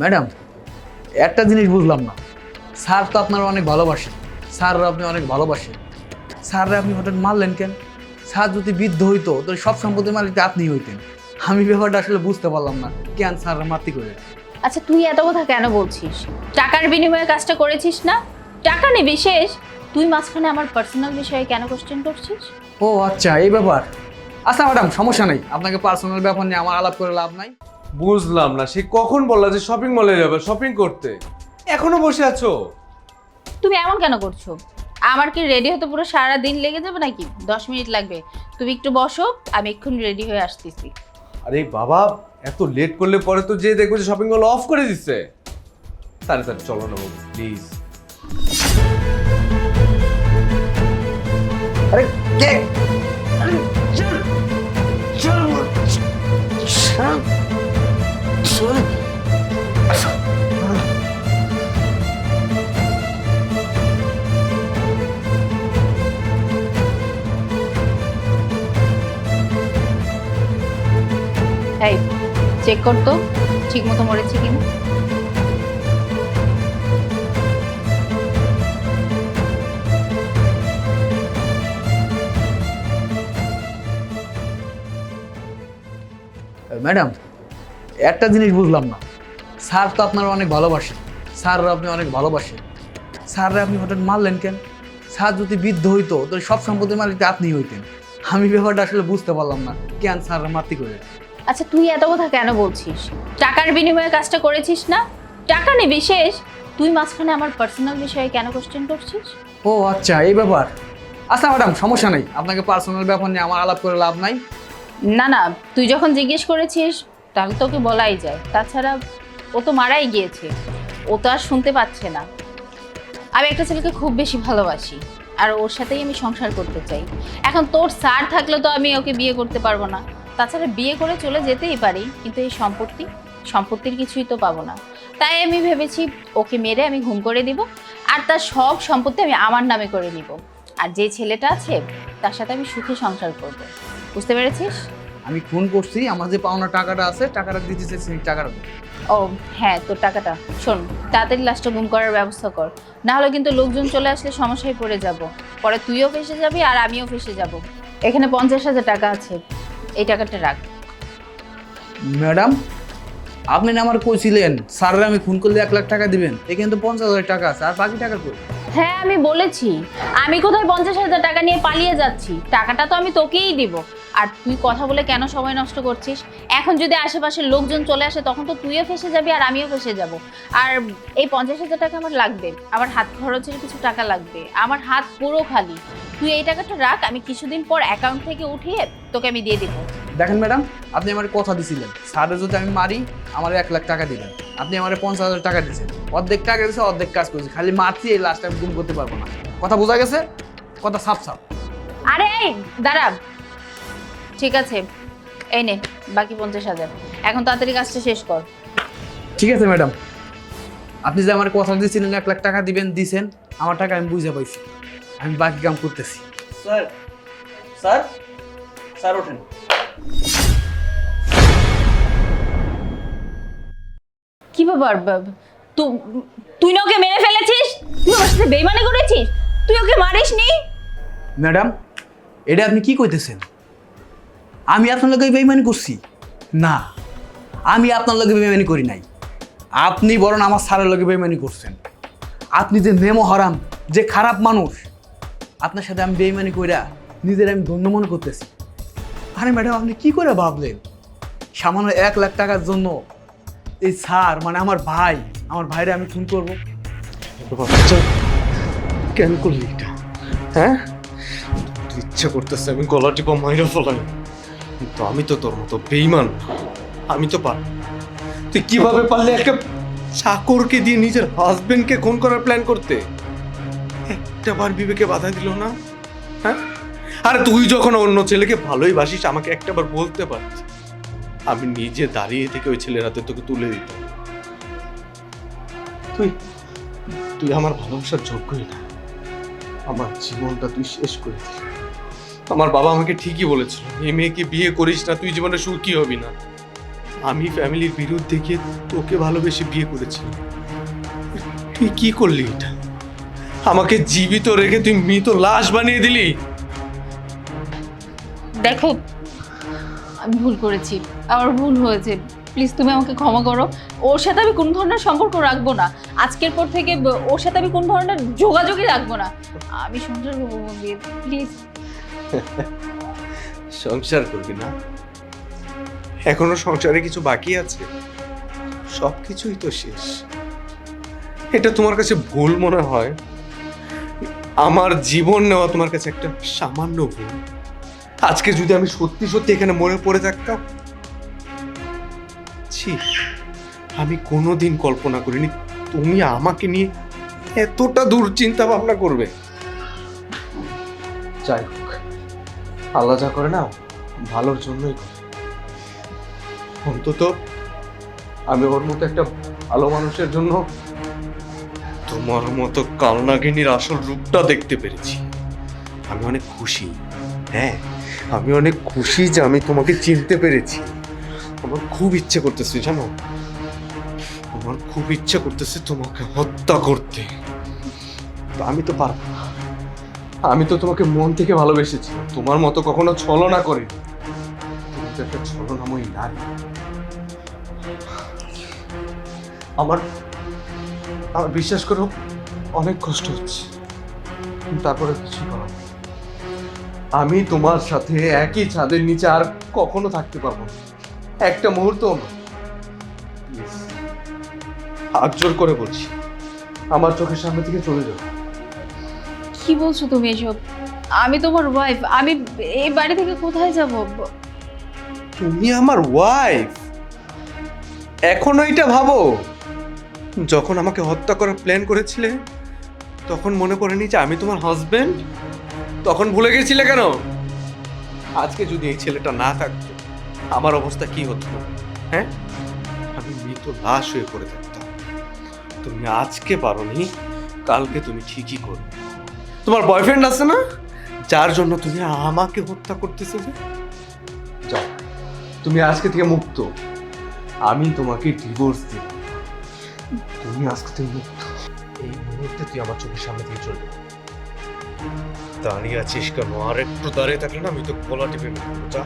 Madam একটা জিনিস বুঝলাম না। স্যার তো আপনার অনেক ভালোবাসেন স্যাররা আপনি অনেক ভালোবাসেন স্যাররা আপনি হঠাৎ মারলেন কেন? স্যার যদি বৃদ্ধ হইতো তো সব সম্পত্তির মালিক আপনি হইতেন। আমি ব্যাপারটা আসলে বুঝতে পারলাম না। কেন স্যাররা মারতে করে আচ্ছা তুই এত কথা কেন বলছিস? টাকার বিনিময়ে কাজটা করেছিস না? টাকা নিবি শেষ তুই মাঝখানে আমার পার্সোনাল বিষয়ে কেন কোশ্চেন করছিস? ও আচ্ছা এই ব্যাপার। আচ্ছা ম্যাডাম সমস্যা নেই। আপনাকে পার্সোনাল ব্যাপার নিয়ে আমার আলাপ করে লাভ নাই। বুঝলাম না সে কখন বললা যে শপিং মলে যাবে শপিং করতে? এখনও বসে আছো? তুমি এমন কেন করছ? আমার কি রেডি হতে পুরো সারা দিন লেগে যাবে নাকি? দশ মিনিট লাগবে। তুমি একটু বসো আমি এক্ষুনি রেডি হয়ে আসতেছি। আরে বাবা এত লেট করলে পরে তো যে দেখব যে শপিং মল অফ করে দিচ্ছে। তাড়াতাড়ি তাড়াতাড়ি চলো না বাবু প্লিজ আরে কে? আরে চল চল। চল এই চেক করতো ঠিক মতো মরেছে কিনা। ম্যাডাম একটা জিনিস বুঝলাম না। স্যার তো আপনার অনেক ভালোবাসেন। স্যাররা আপনি অনেক ভালোবাসেন। স্যাররা আপনি হঠাৎ মারলেন কেন? স্যার যদি বৃদ্ধ হইতো তো সব সম্পত্তির মালিক আপনি হইতেন। আমি ব্যাপারটা আসলে বুঝতে পারলাম না কেন স্যাররা মারতে করে আচ্ছা তুই এত কথা কেন বলছিস? টাকার বিনিময়ে কাজটা করেছিস না? টাকা নিবি শেষ। তুই মাঝখানে আমার পার্সোনাল বিষয়ে কেন কোশ্চেন করছিস? ও আচ্ছা এই ব্যাপার। আচ্ছা ম্যাডাম সমস্যা নেই। আপনাকে পার্সোনাল ব্যাপার নিয়ে আমার আলাপ করে লাভ নাই। না না তুই যখন জিজ্ঞেস করেছিস তাহলে তোকে বলাই যায়। তাছাড়া ও তো মারাই গিয়েছে। ও তো আর শুনতে পাচ্ছে না। আমি একটা ছেলেকে খুব বেশি ভালোবাসি। আর ওর সাথেই আমি সংসার করতে চাই। এখন তোর স্যার থাকলে তো আমি ওকে বিয়ে করতে পারব না। তাছাড়া বিয়ে করে চলে যেতেই পারি, কিন্তু এই সম্পত্তি, সম্পত্তির কিছুই তো পাবো না। তাই আমি ভেবেছি ওকে মেরে আমি ঘুম করে দিব। আর তার সব সম্পত্তি আমি আমার নামে করে নিব। আর যে ছেলেটা আছে, তার সাথে আমি সুখে সংসার করব। বুঝতে পেরেছিস? আমি ফোন করছি আমার যে পাওনা টাকাটা আছে টাকাটা দিতে চাইছি টাকাটা। ও হ্যাঁ তোর টাকাটা। শোন তাড়াতাড়ি লাস্টটা গুম করার ব্যবস্থা কর। না হলে কিন্তু লোকজন চলে আসলে সমস্যায় পড়ে যাব। পরে তুইও ফেসে যাবি আর আমিও ফেসে যাব। এখানে পঞ্চাশ হাজার টাকা আছে। এই টাকাটা রাখ। ম্যাডাম আপনি না আমার কইছিলেন স্যাররা আমি ফোন করলে এক লাখ টাকা দিবেন। এখানে তো পঞ্চাশ হাজার টাকা আছে আর বাকি টাকা কই? হ্যাঁ আমি বলেছি। আমি কোথায় পঞ্চাশ হাজার টাকা নিয়ে পালিয়ে যাচ্ছি? টাকাটা তো আমি তোকেই দিব। আর তুই কথা বলে কেন সময় নষ্ট করছিস? এখন যদি আশেপাশের লোকজন চলে আসে তখন তো তুইও ফেসে যাবি আর আমিও ফেসে যাব। আর এই পঞ্চাশ হাজার টাকা আমার লাগবে। আমার হাত খরচের কিছু টাকা লাগবে। আমার হাত পুরো খালি। তুই এই টাকাটা রাখ আমি কিছুদিন পর অ্যাকাউন্ট থেকে উঠিয়ে তোকে আমি দিয়ে দিব। দেখেন ম্যাডাম আপনি আমার কথা দিছিলেন। স্যারে যদি আমি মারি আমার এক লাখ টাকা দিলেন। আপনি আমার পঞ্চাশ হাজার টাকা দিয়েছেন। অর্ধেক টাকা দিয়েছে অর্ধেক কাজ করেছে। খালি মারছি এই লাস্ট আমি গুম করতে পারব না। কথা বোঝা গেছে? কথা সাফ সাপ আরে দাঁড়া। ঠিক আছে? এই নে বাকি পঞ্চাশ হাজার। এখন তাড়াতাড়ি কাজটা শেষ কর। ঠিক আছে ম্যাডাম। আপনি যে আমার কথা দিয়েছিলেন এক লাখ টাকা দিবেন দিছেন আমার টাকা আমি বুঝে পাইছি। আমি বাকি কাম করতেছি। স্যার স্যার স্যার ওঠেন। কি ব্যাপার? তুই না ওকে মেরে ফেলেছিস? তুই আমার সাথে বেইমানি করেছিস? তুই ওকে মারিসনি? ম্যাডাম এটা আপনি কি কইতেছেন? আমি আপনার লগে বেইমানি করছি। না, আমি আপনার লগে বেইমানি করি নাই। আপনি বরং আমার স্যারের লগে বেইমানি করছেন। আপনি যে নেমো হারাম, যে খারাপ মানুষ, আপনার সাথে আমি বেইমানি কইরা নিজের আমি ধন্য মনে করতেছি। আরে ম্যাডাম, আপনি কি করে ভাবলেন? সামান্য এক লাখ টাকার জন্য এই স্যার মানে আমার ভাই, আমার ভাইরে আমি খুন করব। কেন করলি এটা? হ্যাঁ? ইচ্ছা করতেছে আমি গলা টিপা মাইরা ফেলাই। কিন্তু আমি তো তোর মতো বেইমান আমি তো পার তুই কীভাবে পারলে একটা চাকরকে দিয়ে নিজের হাজবেন্ডকে খুন করার প্ল্যান করতে? একটা বার বিবেকে বাধা দিল না? হ্যাঁ? আরে তুই যখন অন্য ছেলেকে ভালোই বাসিস, আমাকে একটা বার বলতে পারতি আমি নিজে দাঁড়িয়ে থেকে ওই ছেলের হাতে তোকে তুলে দিতাম তুই তুই আমার ভালোবাসার যোগ্যই না। আমার জীবনটা তুই শেষ করে দিলি। আমার বাবা আমাকে ঠিকই বলেছিল এই মেয়েকে বিয়ে করিস না, তুই জীবনে সুখী হবি না। আমি ফ্যামিলির বিরুদ্ধে গিয়ে তোকে ভালোবেসে বিয়ে করেছি। তুই কি করলি এটা? আমাকে জীবিত রেখে তুই মৃত লাশ বানিয়ে দিলি? দেখো, আমি ভুল করেছি, আমার ভুল হয়েছে। প্লিজ তুমি আমাকে ক্ষমা করো। ওর সাথে আমি কোন ধরনের সম্পর্ক রাখব না। আজকের পর থেকে ওর সাথে আমি কোন ধরনের যোগাযোগই রাখব না। আমি করব প্লিজ। সংসার করবি না? এখনও সংসারে কিছু বাকি আছে? সব কিছুই তো শেষ। এটা তোমার কাছে ভুল মনে হয়? আমার জীবন নেওয়া তোমার কাছে একটা সামান্য ভুল। আজকে যদি আমি সত্যি সত্যি এখানে মরে পড়ে থাকতাম ছি আমি কোনোদিন কল্পনা করিনি তুমি আমাকে নিয়ে এতটা দূর চিন্তা ভাবনা করবে। যাই হোক। আল্লাহ যা করে না ভালোর জন্যই করে। অন্তত আমি ওর মতো একটা ভালো মানুষের জন্য তোমার মতো কালনাগিনীর আসল রূপটা দেখতে পেরেছি। আমি অনেক খুশি হ্যাঁ আমি অনেক খুশি যে আমি তোমাকে চিনতে পেরেছি। আমার খুব ইচ্ছে করতেছে, জানো? আমার খুব ইচ্ছে করতেছে তোমাকে হত্যা করতে। আমি তো পারব না। আমি তো তোমাকে মন থেকে ভালোবেসেছি। তোমার মতো কখনো ছলনা করি একটা ছলনাময়ী নারী। আমার আমার বিশ্বাস করো, অনেক কষ্ট হচ্ছে। তারপরে করার আমি তোমার সাথে একই ছাদের নিচে আর কখনো থাকতে পারব একটা মুহূর্ত হাত জোর করে বলছি, আমার চোখের সামনে থেকে চলে যাও। কি বলছো তুমি এসব? আমি তোমার ওয়াইফ আমি এই বাড়ি থেকে কোথায় যাব? তুমি আমার ওয়াইফ এখন এটা ভাবো। যখন আমাকে হত্যা করার প্ল্যান করেছিলে, তখন মনে পড়েনি যে আমি তোমার হাজবেন্ড তখন ভুলে গেছিলে কেন? আজকে যদি এই ছেলেটা না থাকতো, আমার অবস্থা কি হতো? হ্যাঁ? আমি মৃত লাশ হয়ে পড়ে থাকতাম। তুমি আজকে পারোনি, কালকে তুমি ঠিকই করবে। তোমার বয়ফ্রেন্ড আছে না? যার জন্য তুমি আমাকে হত্যা করতেছো যে? যাও। তুমি আজকে থেকে মুক্ত। আমি তোমাকে ডিভোর্স দিব। তুমি আজকে থেকে মুক্ত। এই মুহূর্তে তুই আমার চোখের সামনে দিয়ে চলবে দাঁড়িয়ে আছিস কেন? আর একটু দাঁড়িয়ে থাকলে না আমি তো গলা টিপে যা।